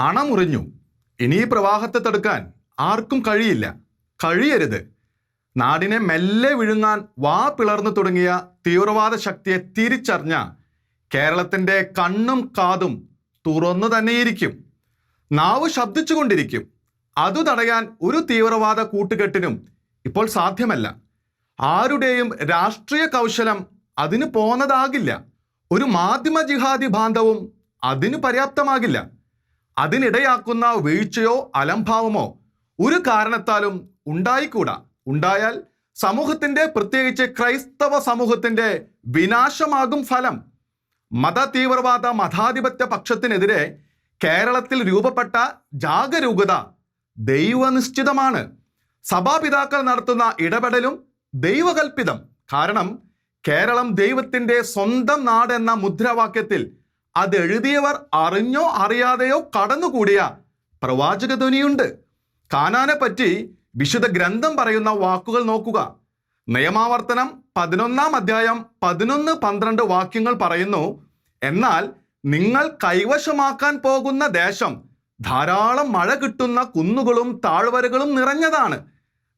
അണമുറിഞ്ഞു. ഇനി ഈ പ്രവാഹത്തെ തടുക്കാൻ ആർക്കും കഴിയില്ല. കഴിയരുത്. നാടിനെ മെല്ലെ വിഴുങ്ങാൻ വാ പിളർന്നു തുടങ്ങിയ തീവ്രവാദ ശക്തിയെ തിരിച്ചറിഞ്ഞ കേരളത്തിന്റെ കണ്ണും കാതും തുറന്നു തന്നെയിരിക്കും. നാവ് ശബ്ദിച്ചുകൊണ്ടിരിക്കും. അതു തടയാൻ ഒരു തീവ്രവാദ കൂട്ടുകെട്ടിനും ഇപ്പോൾ സാധ്യമല്ല. ആരുടെയും രാഷ്ട്രീയ കൗശലം അതിന് പോന്നതാകില്ല. ഒരു മാധ്യമ ജിഹാദി ബാന്ധവും അതിന് പര്യാപ്തമാകില്ല. അതിനിടയാക്കുന്ന വീഴ്ചയോ അലംഭാവമോ ഒരു കാരണത്താലും ഉണ്ടായിക്കൂടാ. ഉണ്ടായാൽ സമൂഹത്തിന്റെ പ്രത്യേകിച്ച് ക്രൈസ്തവ സമൂഹത്തിന്റെ വിനാശമാകും ഫലം. മത തീവ്രവാദ മതാധിപത്യ പക്ഷത്തിനെതിരെ കേരളത്തിൽ രൂപപ്പെട്ട ജാഗരൂകത ദൈവനിശ്ചിതമാണ്. സഭാപിതാക്കൾ നടത്തുന്ന ഇടപെടലും ദൈവകൽപിതം കാരണം കേരളം ദൈവത്തിന്റെ സ്വന്തം നാടെന്ന മുദ്രാവാക്യത്തിൽ അത് എഴുതിയവർ അറിഞ്ഞോ അറിയാതെയോ കടന്നുകൂടിയ പ്രവാചക ധ്വനിയുണ്ട് കാനാനെ പറ്റി വിശുദ്ധ ഗ്രന്ഥം പറയുന്ന വാക്കുകൾ നോക്കുക. നിയമാവർത്തനം പതിനൊന്നാം അധ്യായം പതിനൊന്ന് പന്ത്രണ്ട് വാക്യങ്ങൾ പറയുന്നു എന്നാൽ നിങ്ങൾ കൈവശമാക്കാൻ പോകുന്ന ദേശം ധാരാളം മഴ കിട്ടുന്ന കുന്നുകളും താഴ്വരകളും നിറഞ്ഞതാണ്.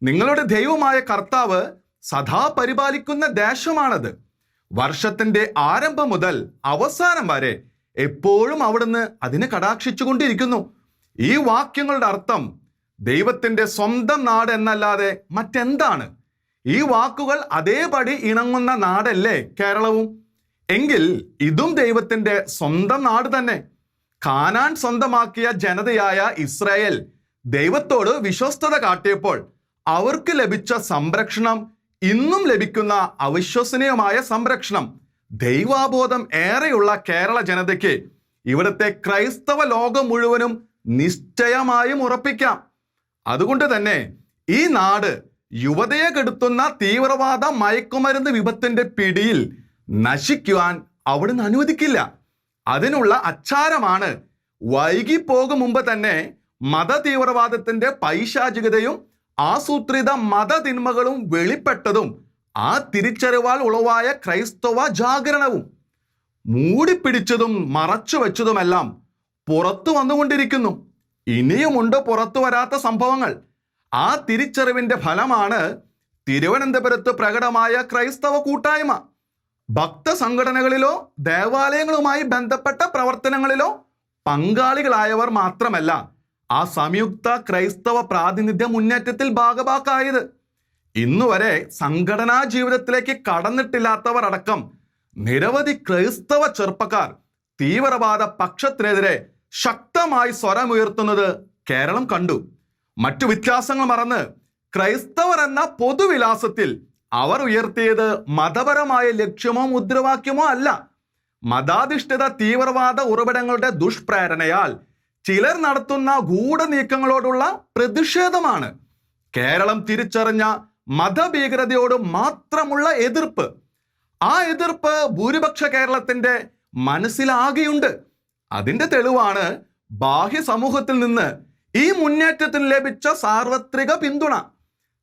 നിങ്ങളുടെ ദൈവമായ കർത്താവ് സദാ പരിപാലിക്കുന്ന ദേശമാണത്. വർഷത്തിന്റെ ആരംഭം മുതൽ അവസാനം വരെ എപ്പോഴും അവിടുന്ന് അതിനെ കടാക്ഷിച്ചുകൊണ്ടിരിക്കുന്നു. ഈ വാക്യങ്ങളുടെ അർത്ഥം ദൈവത്തിന്റെ സ്വന്തം നാട് എന്നല്ലാതെ മറ്റെന്താണ്? ഈ വാക്കുകൾ അതേപടി ഇണങ്ങുന്ന നാടല്ലേ കേരളവും? എങ്കിൽ ഇതും ദൈവത്തിന്റെ സ്വന്തം നാട് തന്നെ. കാനാൻ സ്വന്തമാക്കിയ ജനതയായ ഇസ്രായേൽ ദൈവത്തോട് വിശ്വസ്തത കാട്ടിയപ്പോൾ അവർക്ക് ലഭിച്ച സംരക്ഷണം ഇന്നും ലഭിക്കുന്ന അവിശ്വസനീയമായ സംരക്ഷണം ദൈവാബോധം ഏറെയുള്ള കേരള ജനതയ്ക്ക് ഇവിടുത്തെ ക്രൈസ്തവ ലോകം മുഴുവനും നിശ്ചയമായും ഉറപ്പിക്കാം. അതുകൊണ്ട് തന്നെ ഈ നാട് യുവതയെ കെടുത്തുന്ന തീവ്രവാദ മയക്കുമരുന്ന് വിപത്തിന്റെ പിടിയിൽ നശിക്കുവാൻ അവിടുന്ന് അനുവദിക്കില്ല. അതിനുള്ള അച്ചാരമാണ് വൈകിപ്പോകും പോകും മുമ്പ് തന്നെ മത തീവ്രവാദത്തിന്റെ പൈശാചികതയും ആസൂത്രിത മതതിന്മകളും വെളിപ്പെട്ടതും ആ തിരിച്ചറിവാൽ ഉളവായ ക്രൈസ്തവ ജാഗരണവും മൂടിപ്പിടിച്ചതും മറച്ചു വെച്ചതുമെല്ലാം പുറത്തു വന്നുകൊണ്ടിരിക്കുന്നു. ഇനിയുമുണ്ട് പുറത്തു വരാത്ത സംഭവങ്ങൾ. ആ തിരിച്ചറിവിന്റെ ഫലമാണ് തിരുവനന്തപുരത്ത് പ്രകടമായ ക്രൈസ്തവ കൂട്ടായ്മ. ഭക്ത സംഘടനകളിലോ ദേവാലയങ്ങളുമായി ബന്ധപ്പെട്ട പ്രവർത്തനങ്ങളിലോ പങ്കാളികളായവർ മാത്രമല്ല ആ സംയുക്ത ക്രൈസ്തവ പ്രാതിനിധ്യ മുന്നേറ്റത്തിൽ ഭാഗഭാക്കായത് ഇന്നുവരെ സംഘടനാ ജീവിതത്തിലേക്ക് കടന്നിട്ടില്ലാത്തവർ അടക്കം നിരവധി ക്രൈസ്തവ ചെറുപ്പക്കാർ തീവ്രവാദ പക്ഷത്തിനെതിരെ ശക്തമായി സ്വരമുയർത്തുന്നത് കേരളം കണ്ടു. മറ്റു വ്യത്യാസങ്ങൾ മറന്ന് ക്രൈസ്തവർ എന്ന പൊതുവിലാസത്തിൽ അവർ ഉയർത്തിയത് മതപരമായ ലക്ഷ്യമോ മുദ്രാവാക്യമോ അല്ല. മതാധിഷ്ഠിത തീവ്രവാദ ഉറവിടങ്ങളുടെ ദുഷ്പ്രേരണയാൽ ചിലർ നടത്തുന്ന ഗൂഢനീക്കങ്ങളോടുള്ള പ്രതിഷേധമാണ്. കേരളം തിരിച്ചറിഞ്ഞ മതഭീകരതയോട് മാത്രമുള്ള എതിർപ്പ്. ആ എതിർപ്പ് ഭൂരിപക്ഷ കേരളത്തിന്റെ മനസ്സിലാകെയുണ്ട്. അതിന്റെ തെളിവാണ് ബാഹ്യ സമൂഹത്തിൽ നിന്ന് ഈ മുന്നേറ്റത്തിന് ലഭിച്ച സാർവത്രിക പിന്തുണ.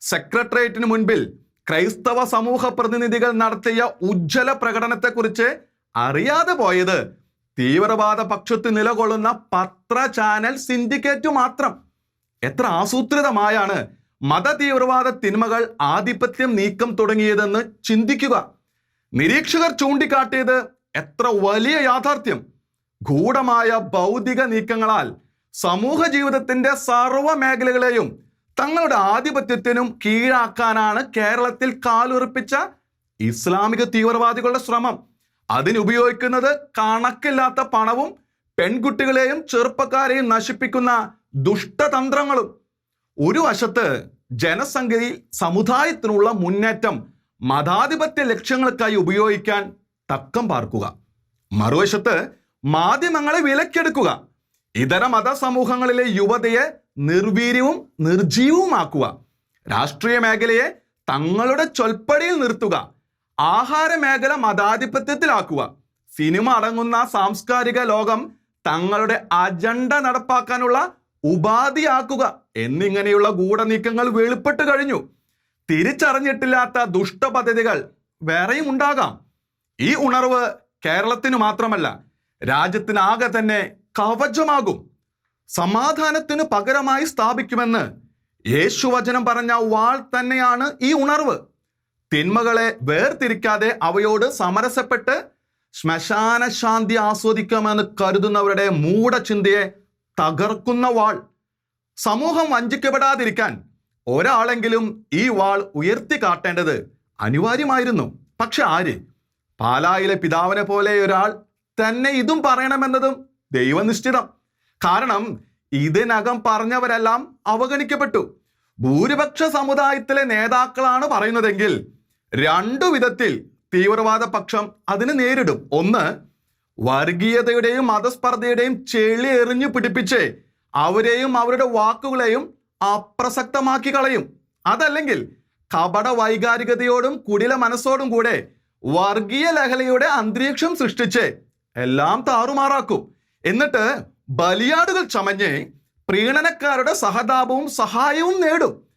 സെക്രട്ടേറിയറ്റിന് മുൻപിൽ ക്രൈസ്തവ സമൂഹ പ്രതിനിധികൾ നടത്തിയ ഉജ്ജ്വല പ്രകടനത്തെക്കുറിച്ച് അറിയാതെ പോയത് തീവ്രവാദ പക്ഷത്ത് നിലകൊള്ളുന്ന പത്ര ചാനൽ സിൻഡിക്കേറ്റ് മാത്രം. എത്ര ആസൂത്രിതമായാണ് മത തീവ്രവാദ തിന്മകൾ ആധിപത്യം നീക്കം തുടങ്ങിയതെന്ന് ചിന്തിക്കുക. നിരീക്ഷകർ ചൂണ്ടിക്കാട്ടിയത് എത്ര വലിയ യാഥാർത്ഥ്യം. ഗൂഢമായ ഭൗതിക നീക്കങ്ങളാൽ സമൂഹ ജീവിതത്തിന്റെ സർവ മേഖലകളെയും തങ്ങളുടെ ആധിപത്യത്തിനും കീഴാക്കാനാണ് കേരളത്തിൽ കാലുറപ്പിച്ച ഇസ്ലാമിക തീവ്രവാദികളുടെ ശ്രമം. അതിനുപയോഗിക്കുന്നത് കണക്കില്ലാത്ത പണവും പെൺകുട്ടികളെയും ചെറുപ്പക്കാരെയും നശിപ്പിക്കുന്ന ദുഷ്ടതന്ത്രങ്ങളും. ഒരു വശത്ത് ജനസംഖ്യയിൽ സമുദായത്തിനുള്ള മുന്നേറ്റം മതാധിപത്യ ലക്ഷ്യങ്ങൾക്കായി ഉപയോഗിക്കാൻ തക്കം പാർക്കുക. മറുവശത്ത് മാധ്യമങ്ങളെ വിലക്കെടുക്കുക. ഇതര മതസമൂഹങ്ങളിലെ യുവതയെ നിർവീര്യവും നിർജീവവുമാക്കുക രാഷ്ട്രീയ മേഖലയെ തങ്ങളുടെ ചൊൽപ്പടിയിൽ നിർത്തുക. ആഹാര മേഖല മതാധിപത്യത്തിലാക്കുക. സിനിമ അടങ്ങുന്ന സാംസ്കാരിക ലോകം തങ്ങളുടെ അജണ്ട നടപ്പാക്കാനുള്ള ഉപാധിയാക്കുക എന്നിങ്ങനെയുള്ള ഗൂഢനീക്കങ്ങൾ വെളിപ്പെട്ട് കഴിഞ്ഞു. തിരിച്ചറിഞ്ഞിട്ടില്ലാത്ത ദുഷ്ടപദ്ധതികൾ വേറെയും ഉണ്ടാകാം. ഈ ഉണർവ് കേരളത്തിന് മാത്രമല്ല രാജ്യത്തിനാകെ തന്നെ കവചമാകും. സമാധാനത്തിന് പകരമായി സ്ഥാപിക്കുമെന്ന് യേശുവചനം പറഞ്ഞ വാൾ തന്നെയാണ് ഈ ഉണർവ്. തിന്മകളെ വേർതിരിക്കാതെ അവയോട് സമരസപ്പെട്ട് ശ്മശാന ശാന്തി ആസ്വദിക്കാമെന്ന് കരുതുന്നവരുടെ മൂഢചിന്തയെ തകർക്കുന്ന വാൾ. സമൂഹം വഞ്ചിക്കപ്പെടാതിരിക്കാൻ ഒരാളെങ്കിലും ഈ വാൾ ഉയർത്തി കാട്ടേണ്ടത് അനിവാര്യമായിരുന്നു. പക്ഷെ ആര്? പാലായിലെ പിതാവിനെ പോലെ ഒരാൾ തന്നെ ഇതും പറയണമെന്നതും ദൈവനിശ്ചിതം കാരണം ഇതിനകം പറഞ്ഞവരെല്ലാം അവഗണിക്കപ്പെട്ടു. ഭൂരിപക്ഷ സമുദായത്തിലെ നേതാക്കളാണ് പറയുന്നതെങ്കിൽ രണ്ടു വിധത്തിൽ തീവ്രവാദ പക്ഷം അതിനെ നേരിടും. ഒന്ന് വർഗീയതയുടെയും മതസ്പർദ്ധയുടെയും ചെളി എറിഞ്ഞു പിടിപ്പിച്ച് അവരെയും അവരുടെ വാക്കുകളെയും അപ്രസക്തമാക്കി കളയും. അതല്ലെങ്കിൽ കപട വൈകാരികതയോടും കുടില മനസ്സോടും കൂടെ വർഗീയ ലഹളയുടെ അന്തരീക്ഷം സൃഷ്ടിച്ച് എല്ലാം താറുമാറാക്കും. എന്നിട്ട് ബലിയാടുകൾ ചമഞ്ഞ് പ്രീണനക്കാരുടെ സഹതാപവും സഹായവും നേടും.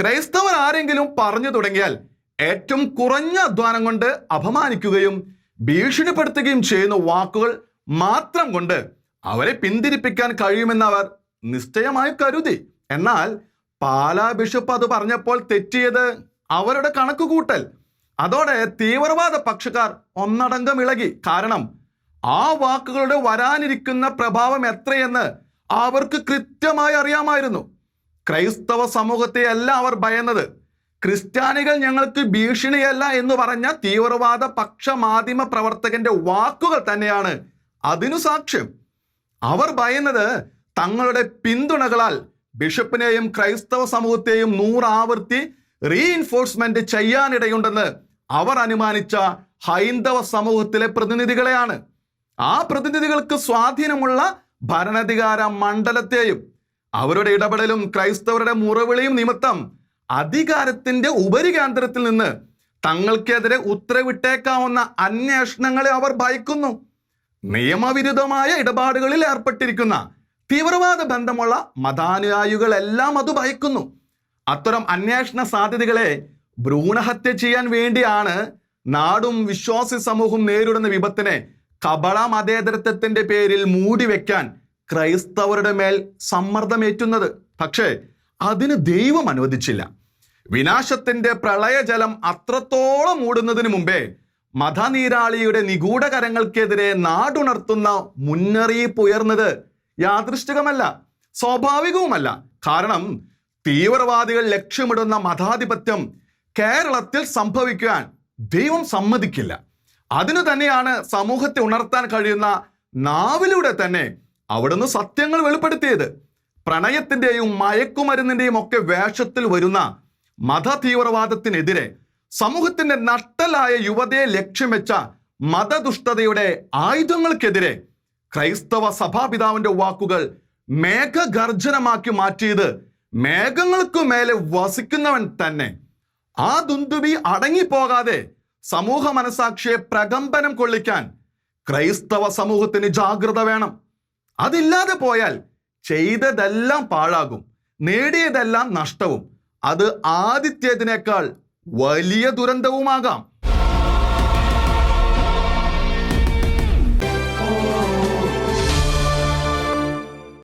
ക്രൈസ്തവർ ആരെങ്കിലും പറഞ്ഞു തുടങ്ങിയാൽ ഏറ്റവും കുറഞ്ഞ അധ്വാനം കൊണ്ട് അപമാനിക്കുകയും ഭീഷണിപ്പെടുത്തുകയും ചെയ്യുന്ന വാക്കുകൾ മാത്രം കൊണ്ട് അവരെ പിന്തിരിപ്പിക്കാൻ കഴിയുമെന്ന് അവർ നിശ്ചയമായി കരുതി. എന്നാൽ പാലാ ബിഷപ്പ് അത് പറഞ്ഞപ്പോൾ തെറ്റിയത് അവരുടെ കണക്കുകൂട്ടൽ. അതോടെ തീവ്രവാദ പക്ഷക്കാർ ഒന്നടങ്കം ഇളകി. കാരണം ആ വാക്കുകളുടെ വരാനിരിക്കുന്ന പ്രഭാവം എത്രയെന്ന് അവർക്ക് കൃത്യമായി അറിയാമായിരുന്നു. ക്രൈസ്തവ സമൂഹത്തെ അല്ല അവർ ഭയന്നത്. ക്രിസ്ത്യാനികൾ ഞങ്ങൾക്ക് ഭീഷണിയല്ല എന്ന് പറഞ്ഞ തീവ്രവാദ പക്ഷ മാധ്യമ പ്രവർത്തകന്റെ വാക്കുകൾ തന്നെയാണ് അതിനു സാക്ഷ്യം. അവർ ഭയന്നത് തങ്ങളുടെ പിന്തുണകളാൽ ബിഷപ്പിനെയും ക്രൈസ്തവ സമൂഹത്തെയും നൂറാവർത്തി റീഇൻഫോഴ്സ്മെന്റ് ചെയ്യാനിടയുണ്ടെന്ന് അവർ അനുമാനിച്ച ഹൈന്ദവ സമൂഹത്തിലെ പ്രതിനിധികളെയാണ്. ആ പ്രതിനിധികൾക്ക് സ്വാധീനമുള്ള ഭരണാധികാര മണ്ഡലത്തെയും അവരുടെ ഇടപെടലും ക്രൈസ്തവരുടെ മുറവിളിയും നിമിത്തം അധികാരത്തിന്റെ ഉപരികേന്ദ്രത്തിൽ നിന്ന് തങ്ങൾക്കെതിരെ ഉത്തരവിട്ടേക്കാവുന്ന അന്വേഷണങ്ങളെ അവർ ഭയക്കുന്നു. നിയമവിരുദ്ധമായ ഇടപാടുകളിൽ ഏർപ്പെട്ടിരിക്കുന്ന തീവ്രവാദ ബന്ധമുള്ള മതാനുയായികളെല്ലാം അത് ഭയക്കുന്നു. അത്തരം അന്വേഷണ സാധ്യതകളെ ഭ്രൂണഹത്യ ചെയ്യാൻ വേണ്ടിയാണ് നാടും വിശ്വാസി സമൂഹവും നേരിടുന്ന വിപത്തിനെ കപട മതേതരത്വത്തിന്റെ പേരിൽ മൂടിവെക്കാൻ ക്രൈസ്തവരുടെ മേൽ സമ്മർദ്ദമേറ്റുന്നത്. പക്ഷേ അതിന് ദൈവം അനുവദിച്ചില്ല. വിനാശത്തിന്റെ പ്രളയജലം അത്രത്തോളം മൂടുന്നതിന് മുമ്പേ മതനീരാളിയുടെ നിഗൂഢകരങ്ങൾക്കെതിരെ നാടുണർത്തുന്ന മുന്നറിയിപ്പ് ഉയർന്നത് യാദൃഷ്ടികമല്ല സ്വാഭാവികവുമല്ല. കാരണം തീവ്രവാദികൾ ലക്ഷ്യമിടുന്ന മതാധിപത്യം കേരളത്തിൽ സംഭവിക്കാൻ ദൈവം സമ്മതിക്കില്ല. അതിനു തന്നെയാണ് സമൂഹത്തെ ഉണർത്താൻ കഴിയുന്ന നാവിലൂടെ തന്നെ അവിടുന്ന് സത്യങ്ങൾ വെളിപ്പെടുത്തിയത്. പ്രണയത്തിന്റെയും മയക്കുമരുന്നിന്റെയും ഒക്കെ വേഷത്തിൽ വരുന്ന മത തീവ്രവാദത്തിനെതിരെ സമൂഹത്തിന്റെ നട്ടലായ യുവതയെ ലക്ഷ്യം വെച്ച മതദുഷ്ടതയുടെ ആയുധങ്ങൾക്കെതിരെ ക്രൈസ്തവ സഭാപിതാവിന്റെ വാക്കുകൾ മേഘഗർജനമാക്കി മാറ്റിയത് മേഘങ്ങൾക്കു മേലെ വസിക്കുന്നവൻ തന്നെ. ആ ദുന്ദുബി അടങ്ങിപ്പോകാതെ സമൂഹ മനസാക്ഷിയെ പ്രകമ്പനം കൊള്ളിക്കാൻ ക്രൈസ്തവ സമൂഹത്തിന് ജാഗ്രത വേണം. അതില്ലാതെ പോയാൽ ചെയ്തതെല്ലാം പാഴാകും നേടിയതെല്ലാം നഷ്ടവും. അത് ആദിത്യത്തിനേക്കാൾ വലിയ ദുരന്തവുമാകാം.